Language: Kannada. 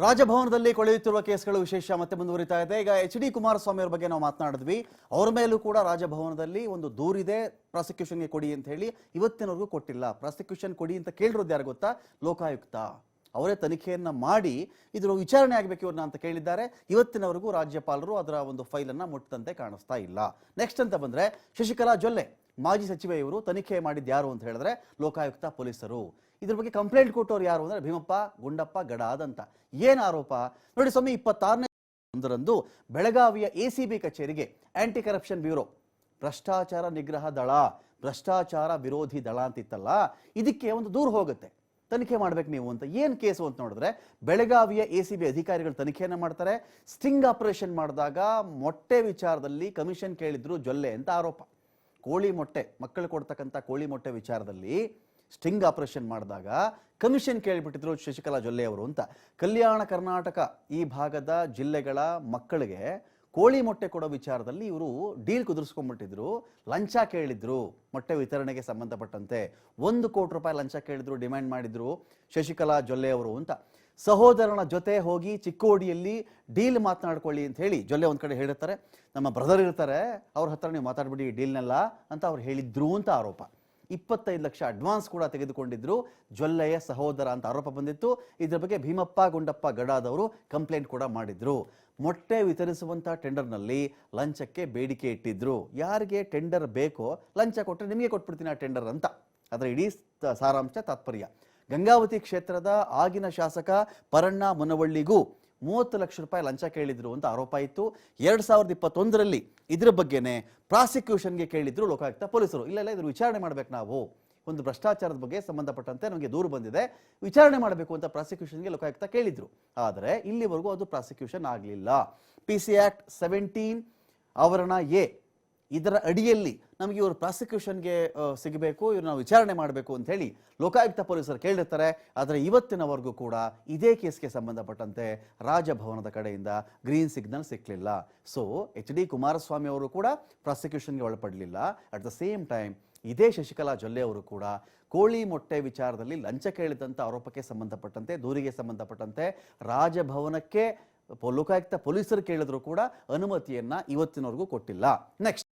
ರಾಜಭವನದಲ್ಲಿ ಕೊಳೆಯುತ್ತಿರುವ ಕೇಸ್ಗಳು ವಿಶೇಷ ಮತ್ತೆ ಮುಂದುವರಿತಾ ಇದೆ. ಈಗ ಎಚ್ ಡಿ ಕುಮಾರಸ್ವಾಮಿ ಅವರ ಬಗ್ಗೆ ನಾವು ಮಾತನಾಡಿದ್ವಿ. ಅವರ ಮೇಲೂ ಕೂಡ ರಾಜಭವನದಲ್ಲಿ ಒಂದು ದೂರಿದೆ. ಪ್ರಾಸಿಕ್ಯೂಷನ್ಗೆ ಕೊಡಿ ಅಂತ ಹೇಳಿ ಇವತ್ತಿನವರೆಗೂ ಕೊಟ್ಟಿಲ್ಲ. ಪ್ರಾಸಿಕ್ಯೂಷನ್ ಕೊಡಿ ಅಂತ ಕೇಳಿರೋದು ಯಾರು ಗೊತ್ತಾ? ಲೋಕಾಯುಕ್ತ. ಅವರೇ ತನಿಖೆಯನ್ನ ಮಾಡಿ ಇದರ ವಿಚಾರಣೆ ಆಗಬೇಕು ಇವ್ರನ್ನ ಅಂತ ಕೇಳಿದ್ದಾರೆ. ಇವತ್ತಿನವರೆಗೂ ರಾಜ್ಯಪಾಲರು ಅದರ ಒಂದು ಫೈಲನ್ನ ಮುಟ್ಟದಂತೆ ಕಾಣಿಸ್ತಾ ಇಲ್ಲ. ನೆಕ್ಸ್ಟ್ ಅಂತ ಬಂದ್ರೆ ಶಶಿಕಲಾ ಜೊಲ್ಲೆ, ಮಾಜಿ ಸಚಿವೆ ಇವರು ತನಿಖೆ ಮಾಡಿದ್ದು ಯಾರು ಅಂತ ಹೇಳಿದ್ರೆ ಲೋಕಾಯುಕ್ತ ಪೊಲೀಸರು. ಇದ್ರ ಬಗ್ಗೆ ಕಂಪ್ಲೇಂಟ್ ಕೊಟ್ಟವ್ರು ಯಾರು ಅಂದ್ರೆ ಭೀಮಪ್ಪ, ಗುಂಡಪ್ಪ, ಗಡಾದ್ ಅಂತ. ಏನ್ ಆರೋಪ? ನೋಡಿ ಸ್ವಾಮಿ, ಇಪ್ಪತ್ತಾರನೇ ಒಂದರಂದು ಬೆಳಗಾವಿಯ ಎಸಿಬಿ ಕಚೇರಿಗೆ ಆಂಟಿ ಕರಪ್ಷನ್ ಬ್ಯೂರೋ ಭ್ರಷ್ಟಾಚಾರ ನಿಗ್ರಹ ದಳ, ಭ್ರಷ್ಟಾಚಾರ ವಿರೋಧಿ ದಳ ಅಂತಿತ್ತಲ್ಲ, ಇದಕ್ಕೆ ಒಂದು ದೂರ ಹೋಗುತ್ತೆ. ತನಿಖೆ ಮಾಡ್ಬೇಕು ನೀವು ಅಂತ. ಏನು ಕೇಸು ಅಂತ ನೋಡಿದ್ರೆ, ಬೆಳಗಾವಿಯ ಎ ಸಿ ಬಿ ಅಧಿಕಾರಿಗಳು ತನಿಖೆಯನ್ನು ಮಾಡ್ತಾರೆ. ಸ್ಟಿಂಗ್ ಆಪರೇಷನ್ ಮಾಡಿದಾಗ ಮೊಟ್ಟೆ ವಿಚಾರದಲ್ಲಿ ಕಮಿಷನ್ ಕೇಳಿದ್ರು ಜೊಲ್ಲೆ ಅಂತ ಆರೋಪ. ಕೋಳಿ ಮೊಟ್ಟೆ, ಮಕ್ಕಳು ಕೊಡ್ತಕ್ಕಂಥ ಕೋಳಿ ಮೊಟ್ಟೆ ವಿಚಾರದಲ್ಲಿ ಸ್ಟಿಂಗ್ ಆಪರೇಷನ್ ಮಾಡಿದಾಗ ಕಮಿಷನ್ ಕೇಳಿಬಿಟ್ಟಿದ್ರು ಶಶಿಕಲಾ ಜೊಲ್ಲೆ ಅವರು ಅಂತ. ಕಲ್ಯಾಣ ಕರ್ನಾಟಕ ಈ ಭಾಗದ ಜಿಲ್ಲೆಗಳ ಮಕ್ಕಳಿಗೆ ಕೋಳಿ ಮೊಟ್ಟೆ ಕೊಡೋ ವಿಚಾರದಲ್ಲಿ ಇವರು ಡೀಲ್ ಕುದುರಿಸ್ಕೊಂಡ್ಬಿಟ್ಟಿದ್ರು ಲಂಚ ಕೇಳಿದ್ರು, ಮೊಟ್ಟೆ ವಿತರಣೆಗೆ ಸಂಬಂಧಪಟ್ಟಂತೆ. ಒಂದು ಕೋಟಿ ರೂಪಾಯಿ ಲಂಚ ಕೇಳಿದ್ರು, ಡಿಮ್ಯಾಂಡ್ ಮಾಡಿದ್ರು ಶಶಿಕಲಾ ಜೊಲ್ಲೆ ಅವರು ಅಂತ. ಸಹೋದರನ ಜೊತೆ ಹೋಗಿ ಚಿಕ್ಕೋಡಿಯಲ್ಲಿ ಡೀಲ್ ಮಾತನಾಡ್ಕೊಳ್ಳಿ ಅಂತ ಹೇಳಿ ಜೊಲ್ಲೆ ಒಂದು ಕಡೆ ಹೇಳಿರ್ತಾರೆ. ನಮ್ಮ ಬ್ರದರ್ ಇರ್ತಾರೆ, ಅವ್ರ ಹತ್ರ ನೀವು ಮಾತಾಡ್ಬಿಡಿ ಡೀಲ್ನೆಲ್ಲ ಅಂತ ಅವ್ರು ಹೇಳಿದ್ರು ಅಂತ ಆರೋಪ. ಇಪ್ಪತ್ತೈದು ಲಕ್ಷ ಅಡ್ವಾನ್ಸ್ ಕೂಡ ತೆಗೆದುಕೊಂಡಿದ್ರು. ಜ್ವಲ್ಲಯ್ಯ ಸಹೋದರ ಅಂತ ಆರೋಪ ಬಂದಿತ್ತು. ಇದರ ಬಗ್ಗೆ ಭೀಮಪ್ಪ, ಗುಂಡಪ್ಪ ಗಡಾದವರು ಕಂಪ್ಲೇಂಟ್ ಕೂಡ ಮಾಡಿದ್ರು. ಮೊಟ್ಟೆ ವಿತರಿಸುವಂಥ ಟೆಂಡರ್ನಲ್ಲಿ ಲಂಚಕ್ಕೆ ಬೇಡಿಕೆ ಇಟ್ಟಿದ್ರು. ಯಾರಿಗೆ ಟೆಂಡರ್ ಬೇಕೋ, ಲಂಚ ಕೊಟ್ಟರೆ ನಿಮಗೆ ಕೊಟ್ಬಿಡ್ತೀನಿ ಆ ಟೆಂಡರ್ ಅಂತ. ಅದರ ಇಡೀ ಸಾರಾಂಶ ತಾತ್ಪರ್ಯ. ಗಂಗಾವತಿ ಕ್ಷೇತ್ರದ ಆಗಿನ ಶಾಸಕ ಪರಣ್ಣ ಮುನವಳ್ಳಿಗೂ ಮೂವತ್ತು ಲಕ್ಷ ರೂಪಾಯಿ ಲಂಚ ಕೇಳಿದ್ರು ಅಂತ ಆರೋಪ ಇತ್ತು. ಎರಡ್ ಸಾವಿರದ ಇಪ್ಪತ್ತೊಂದರಲ್ಲಿ ಇದ್ರ ಬಗ್ಗೆನೆ ಪ್ರಾಸಿಕ್ಯೂಷನ್ಗೆ ಕೇಳಿದ್ರು ಲೋಕಾಯುಕ್ತ ಪೊಲೀಸರು. ಇಲ್ಲ ಇಲ್ಲ, ಇದ್ರ ವಿಚಾರಣೆ ಮಾಡ್ಬೇಕು ನಾವು. ಒಂದು ಭ್ರಷ್ಟಾಚಾರದ ಬಗ್ಗೆ ಸಂಬಂಧಪಟ್ಟಂತೆ ನಮಗೆ ದೂರು ಬಂದಿದೆ. ವಿಚಾರಣೆ ಮಾಡಬೇಕು ಅಂತ ಪ್ರಾಸಿಕ್ಯೂಷನ್ಗೆ ಲೋಕಾಯುಕ್ತ ಕೇಳಿದ್ರು. ಆದರೆ ಇಲ್ಲಿವರೆಗೂ ಅದು ಪ್ರಾಸಿಕ್ಯೂಷನ್ ಆಗಲಿಲ್ಲ. ಪಿ ಸಿ ಆಕ್ಟ್ ಸೆವೆಂಟೀನ್, ಆವರಣ ಎ ಇದರ ಅಡಿಯಲ್ಲಿ ನಮಗೆ ಇವರು ಪ್ರಾಸಿಕ್ಯೂಷನ್ಗೆ ಸಿಗಬೇಕು ಇವ್ರನ್ನ ವಿಚಾರಣೆ ಮಾಡಬೇಕು ಅಂತ ಹೇಳಿ ಲೋಕಾಯುಕ್ತ ಪೊಲೀಸರು ಕೇಳಿರ್ತಾರೆ. ಆದರೆ ಇವತ್ತಿನವರೆಗೂ ಕೂಡ ಇದೇ ಕೇಸ್ಗೆ ಸಂಬಂಧಪಟ್ಟಂತೆ ರಾಜಭವನದ ಕಡೆಯಿಂದ ಗ್ರೀನ್ ಸಿಗ್ನಲ್ ಸಿಕ್ಕಲಿಲ್ಲ ಸೊ, ಎಚ್ ಡಿ ಕುಮಾರಸ್ವಾಮಿ ಅವರು ಕೂಡ ಪ್ರಾಸಿಕ್ಯೂಷನ್ಗೆ ಒಳಪಡಲಿಲ್ಲ. ಅಟ್ ದ ಸೇಮ್ ಟೈಮ್ ಇದೇ ಶಶಿಕಲಾ ಜೊಲ್ಲೆ ಅವರು ಕೂಡ ಕೋಳಿ ಮೊಟ್ಟೆ ವಿಚಾರದಲ್ಲಿ ಲಂಚ ಕೇಳಿದಂಥ ಆರೋಪಕ್ಕೆ ಸಂಬಂಧಪಟ್ಟಂತೆ, ದೂರಿಗೆ ಸಂಬಂಧಪಟ್ಟಂತೆ ರಾಜಭವನಕ್ಕೆ ಲೋಕಾಯುಕ್ತ ಪೊಲೀಸರು ಕೇಳಿದ್ರು ಕೂಡ ಅನುಮತಿಯನ್ನ ಇವತ್ತಿನವರೆಗೂ ಕೊಟ್ಟಿಲ್ಲ. ನೆಕ್ಸ್ಟ್